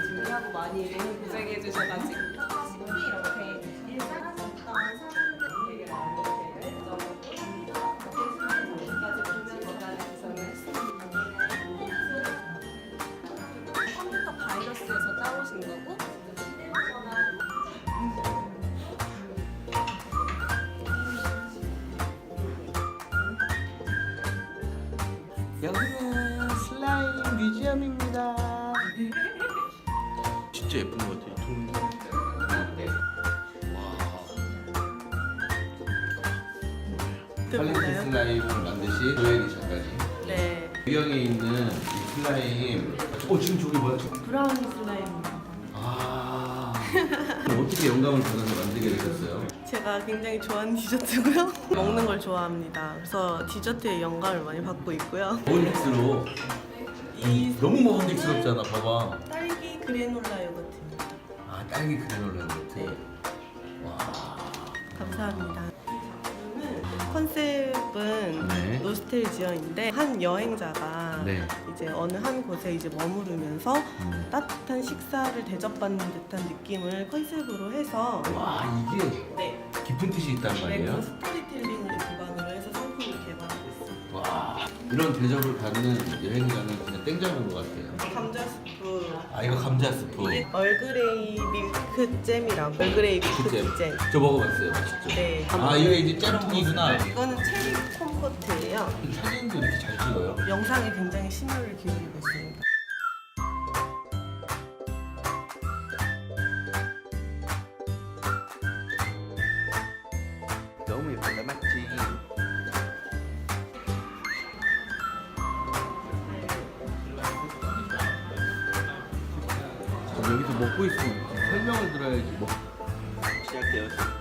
준비하고 많이 고생해 주셔가지고 하시고 이렇게 일상하셨던 많은 구성을 했습니다. 컴퓨터 바이러스에서 따오신 거고 여기는 슬라임 뮤지엄입니다. 진짜 예쁜 것 같아요. 동... 와. 탤런트 슬라임을 만드신 조혜리 작가님. 네, 유형에 있는 이 슬라임. 어 지금 저기 뭐야? 브라우니 슬라임. 아. 어떻게 영감을 받아서 만들게 되셨어요? 제가 굉장히 좋아하는 디저트고요. 먹는 걸 좋아합니다. 그래서 디저트에 영감을 많이 받고 있고요. 먹은직스러워. 이 너무 먹은직스럽잖아. 봐봐. 그래놀라 요거트입니다. 아 딸기 그래놀라 같아. 와. 감사합니다. 컨셉은 네. 노스텔지어인데 한 여행자가 네. 이제 어느 한 곳에 이제 머무르면서 음. 따뜻한 식사를 대접받는 듯한 느낌을 컨셉으로 해서 와 이게 네, 깊은 뜻이 있단 네, 말이에요. 그런 스토리텔링 이런 대접을 받는 여행자는 그냥 땡 잡은 것 같아요. 감자 스프 아 이거 감자 스프. 이게 얼그레이 밀크 잼이라고 얼그레이 밀크 잼. 잼. 저 먹어봤어요. 맛있죠? 네. 아 이게 이제 잼통이구나. 이거는 체리 콤포트예요. 사진도 이렇게 잘 찍어요. 영상에 굉장히 심혈을 기울이고 있습니다. 여기서 먹고 있으면 설명을 들어야지 뭐. 시작되었습니다.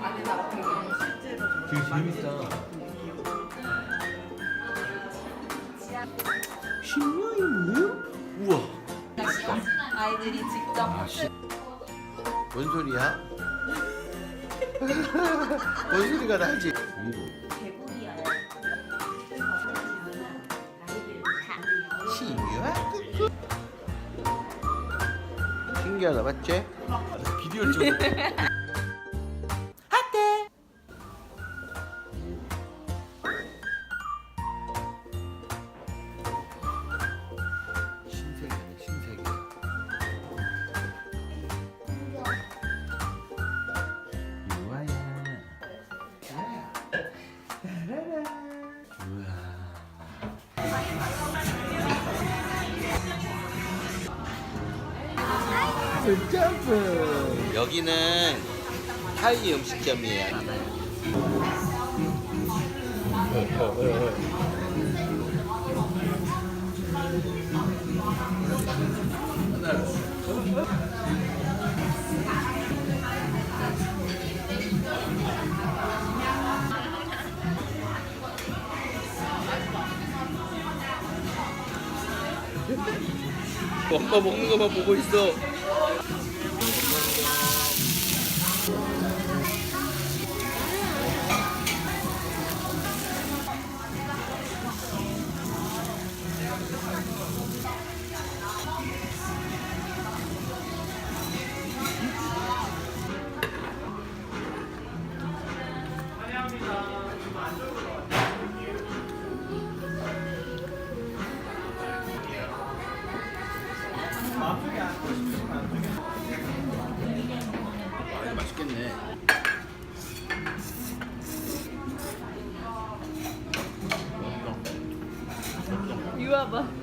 아, 내 작품이 아이들이 직접 아 씨. 뭔 소리야? 뭔 소리가 나지? 개구리 신유야? 신기하다 맞지? 비디오를 찍어. 점프. 여기는 타이 음식점이에요. 엄마 먹는 거만 보고 있어. 이거 맛있겠네. 유아봐.